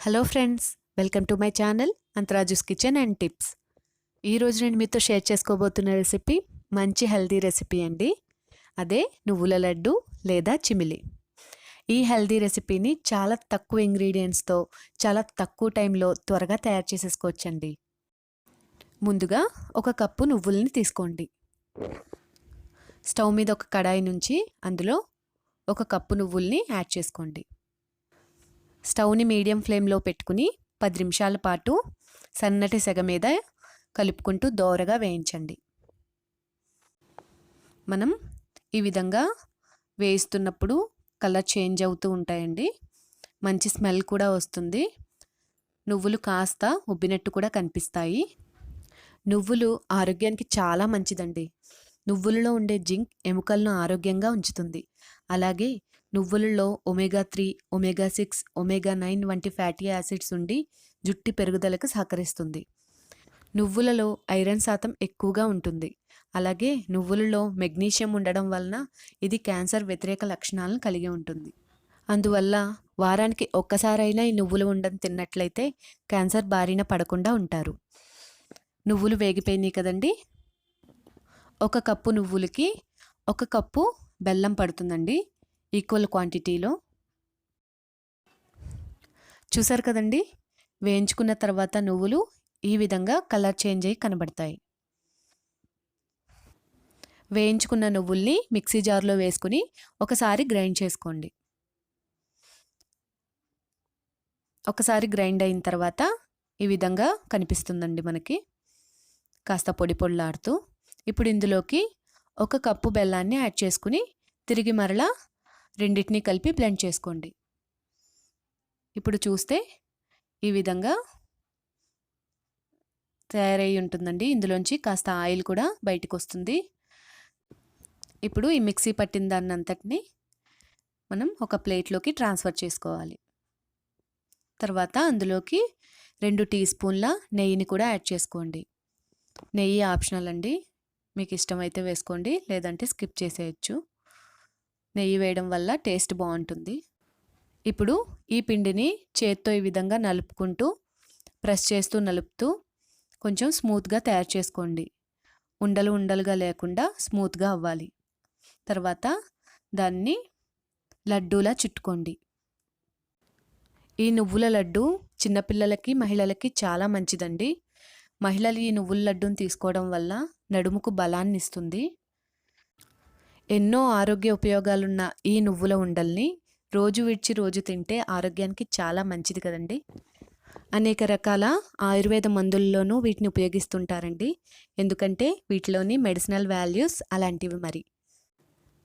Hello friends welcome to my channel అంతరాజుస్ kitchen and tips ఈరోజు నేను మీతో షేర్ చేసుకోబోతున్న రెసిపీ మంచి హెల్దీ రెసిపీ అండి. అదే నువ్వుల లడ్డు లేదా చిమిలి. ఈ హెల్దీ రెసిపీని చాలా తక్కువ ఇంగ్రీడియంట్స్తో చాలా తక్కువ టైంలో త్వరగా తయారు చేసేసుకోవచ్చండి. ముందుగా ఒక కప్పు నువ్వుల్ని తీసుకోండి. స్టవ్ మీద ఒక కడాయి నుంచి అందులో ఒక కప్పు నువ్వుల్ని యాడ్ చేసుకోండి. స్టవ్ని మీడియం ఫ్లేమ్లో పెట్టుకుని పది నిమిషాల పాటు సన్నటి సెగ మీద కలుపుకుంటూ దోరగా వేయించండి. మనం ఈ విధంగా వేయిస్తున్నప్పుడు కలర్ చేంజ్ అవుతూ ఉంటాయండి. మంచి స్మెల్ కూడా వస్తుంది. నువ్వులు కాస్త ఉబ్బినట్టు కూడా కనిపిస్తాయి. నువ్వులు ఆరోగ్యానికి చాలా మంచిదండి. నువ్వులలో ఉండే జింక్ ఎముకలను ఆరోగ్యంగా ఉంచుతుంది. అలాగే నువ్వులలో omega three omega six omega nine వంటి ఫ్యాటీ యాసిడ్స్ ఉండి జుట్టి పెరుగుదలకు సహకరిస్తుంది. నువ్వులలో ఐరన్ శాతం ఎక్కువగా ఉంటుంది. అలాగే నువ్వులలో మెగ్నీషియం ఉండడం వలన ఇది క్యాన్సర్ వ్యతిరేక లక్షణాలను కలిగి ఉంటుంది. అందువల్ల వారానికి ఒక్కసారైనా ఈ నువ్వులు ఉండడం తిన్నట్లయితే క్యాన్సర్ బారిన పడకుండా ఉంటారు. నువ్వులు వేగిపోయినాయి కదండి? ఒక కప్పు నువ్వులకి ఒక కప్పు బెల్లం పడుతుందండి. ఈక్వల్ క్వాంటిటీలో. చూసారు కదండి? వేయించుకున్న తర్వాత నువ్వులు ఈ విధంగా కలర్ చేంజ్ అయ్యి కనబడతాయి. వేయించుకున్న నువ్వుల్ని మిక్సీ జార్లో వేసుకుని ఒకసారి గ్రైండ్ చేసుకోండి. ఒకసారి గ్రైండ్ అయిన తర్వాత ఈ విధంగా కనిపిస్తుందండి మనకి. కాస్త పొడి పొడిలాడుతూ ఇప్పుడు ఇందులోకి ఒక కప్పు బెల్లాన్ని యాడ్ చేసుకుని తిరిగి మరలా రెండింటినీ కలిపి బ్లెండ్ చేసుకోండి. ఇప్పుడు చూస్తే ఈ విధంగా తయారై ఉంటుందండి. ఇందులోంచి కాస్త ఆయిల్ కూడా బయటకు వస్తుంది. ఇప్పుడు ఈ మిక్సీ పట్టిన దాన్ని అంతటిని మనం ఒక ప్లేట్లోకి ట్రాన్స్ఫర్ చేసుకోవాలి. తర్వాత అందులోకి రెండు టీ స్పూన్ల నెయ్యిని కూడా యాడ్ చేసుకోండి. నెయ్యి ఆప్షనల్ అండి. మీకు ఇష్టమైతే వేసుకోండి లేదంటే స్కిప్ చేసేయచ్చు. నెయ్యి వేయడం వల్ల టేస్ట్ బాగుంటుంది. ఇప్పుడు ఈ పిండిని చేత్తో ఈ విధంగా నలుపుకుంటూ ప్రెస్ చేస్తూ నలుపుతూ కొంచెం స్మూత్గా తయారు చేసుకోండి. ఉండలు ఉండలుగా లేకుండా స్మూత్గా అవ్వాలి. తర్వాత దాన్ని లడ్డూలా చుట్టుకోండి. ఈ నువ్వుల లడ్డు చిన్నపిల్లలకి మహిళలకి చాలా మంచిదండి. మహిళలు ఈ నువ్వుల లడ్డూని తీసుకోవడం వల్ల నడుముకు బలాన్ని ఇస్తుంది ఎన్నో ఆరోగ్య ఉపయోగాలున్న ఈ నువ్వుల ఉండల్ని రోజు విడిచి రోజు తింటే ఆరోగ్యానికి చాలా మంచిది కదండి. అనేక రకాల ఆయుర్వేద మందుల్లోనూ వీటిని ఉపయోగిస్తుంటారండి. ఎందుకంటే వీటిలోని మెడిసినల్ వాల్యూస్ అలాంటివి మరి.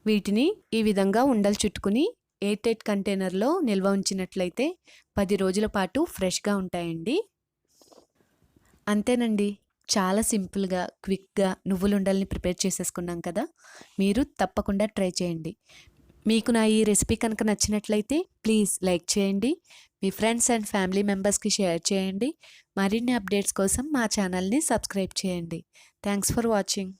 వీటిని ఈ విధంగా ఉండలు చుట్టుకుని ఎయిర్టైట్ కంటైనర్లో నిల్వ ఉంచినట్లయితే పది రోజుల పాటు ఫ్రెష్గా ఉంటాయండి. అంతేనండి. చాలా సింపుల్గా క్విక్గా నువ్వులుండల్ని ప్రిపేర్ చేసేసుకున్నాం కదా! మీరు తప్పకుండా ట్రై చేయండి. మీకు నా ఈ రెసిపీ కనుక నచ్చినట్లయితే ప్లీజ్ లైక్ చేయండి. మీ ఫ్రెండ్స్ అండ్ ఫ్యామిలీ మెంబర్స్కి షేర్ చేయండి. మరిన్ని అప్డేట్స్ కోసం మా ఛానల్ని సబ్స్క్రైబ్ చేయండి. Thanks for watching.